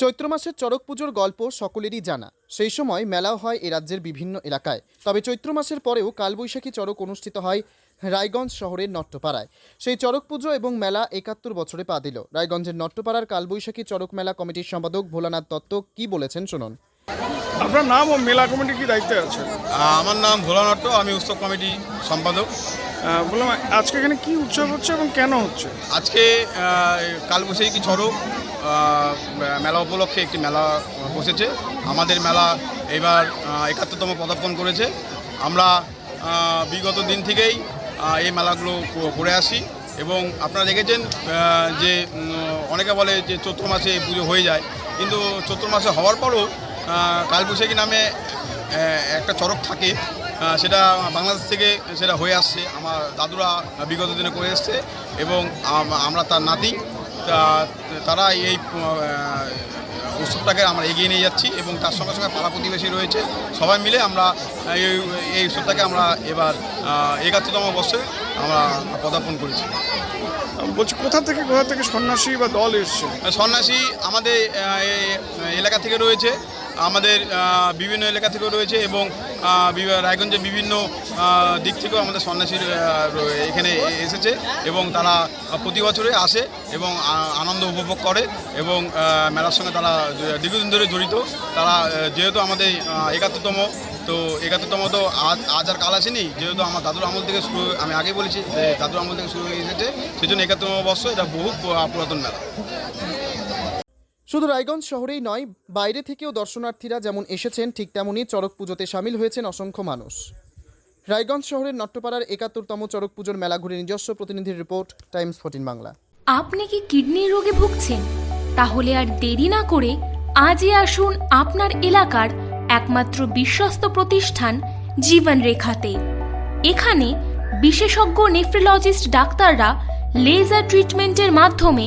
চৈত্র মাসের চড়ক পুজোর গল্প সকলেরই জানা। সেই সময় মেলাও হয় এ রাজ্যের বিভিন্ন এলাকায়। তবে চৈত্র মাসের পরেও কালবৈশাখী চড়ক অনুষ্ঠিত হয় রায়গঞ্জ শহরের নট্টপাড়ায় সেই চড়ক পুজো এবং মেলা একাত্তর বছরে পা দিল। রায়গঞ্জের নট্টপাড়ার কালবৈশাখী চড়ক মেলা কমিটির সম্পাদক ভোলানাথ দত্ত কি বলেছেন শুনুন। আপনার নাম ও মেলা কমিটি কি দায়িত্বে আছে আমার নাম ভোলা নট্ট আমি উৎসব কমিটি সম্পাদক। বললাম আজকে এখানে কি উৎসব হচ্ছে এবং কেন হচ্ছে? আজকে আহ, কালবৈশাখী কি আহ, মেলা উপলক্ষে একটি মেলা বসেছে। আমাদের মেলা এবার একাত্তরতম পদার্পণ করেছে। আমরা বিগত দিন থেকেই এই মেলাগুলো করে আসি এবং আপনারা দেখেছেন যে অনেকে বলে যে চৈত্র মাসে এই পুজো হয়ে যায়। কিন্তু চৈত্র মাসে হওয়ার পরও কালবৈশাখী নামে একটা চড়ক থাকে। সেটা বাংলাদেশ থেকে সেটা হয়ে আসছে। আমার দাদুরা বিগত দিনে করে এসছে এবং আমরা তার নাতি তারা এই উৎসবটাকে আমরা এগিয়ে নিয়ে যাচ্ছি এবং তার সঙ্গে সঙ্গে পাড়া প্রতিবেশী রয়েছে। সবাই মিলে আমরা এই এই উৎসবটাকে আমরা এবার একাত্তরতম বর্ষে আমরা পদার্পণ করেছি। বলছি কোথা থেকে কোথা থেকে সন্ন্যাসী বা দল এসছে? সন্ন্যাসী আমাদের এলাকা থেকে রয়েছে। আমাদের বিভিন্ন এলাকা থেকেও রয়েছে এবং রায়গঞ্জের বিভিন্ন দিক থেকেও আমাদের সন্ন্যাসী এখানে এসেছে এবং তারা প্রতি বছরে আসে এবং আনন্দ উপভোগ করে এবং মেলার সঙ্গে তারা দীর্ঘদিন ধরে জড়িত। তারা যেহেতু আমাদের একাত্তরতম, তো একাত্তরতম তো আজ আজ আর কাল আসেনি। যেহেতু আমার দাদুর আমল থেকে শুরু আমি আগে বলেছি যে দাদুর আমল থেকে শুরু হয়ে এসেছে সেই জন্য একাত্তরতম বর্ষ এটা বহু পুরাতন মেলা। শুধু রায়গঞ্জ শহরেই নয়, বাইরে থেকেও দর্শনার্থীরা যেমন এসেছেন, ঠিক তেমনই চড়ক পুজোতে সামিল হয়েছেন অসংখ্য মানুষ। রায়গঞ্জ শহরের নট্টপাড়ার একাত্তরতম চড়ক পুজোর মেলা ঘুরে নিজস্ব প্রতিনিধির রিপোর্ট, টাইমস ফোর্টিন বাংলা। আপনি কি কিডনির রোগে ভুগছেন? তাহলে আর দেরি না করে আজই আসুন আপনার এলাকার একমাত্র বিশ্বস্ত প্রতিষ্ঠান জীবন রেখাতে এখানে বিশেষজ্ঞ নেফ্রোলজিস্ট ডাক্তাররা লেজার ট্রিটমেন্টের মাধ্যমে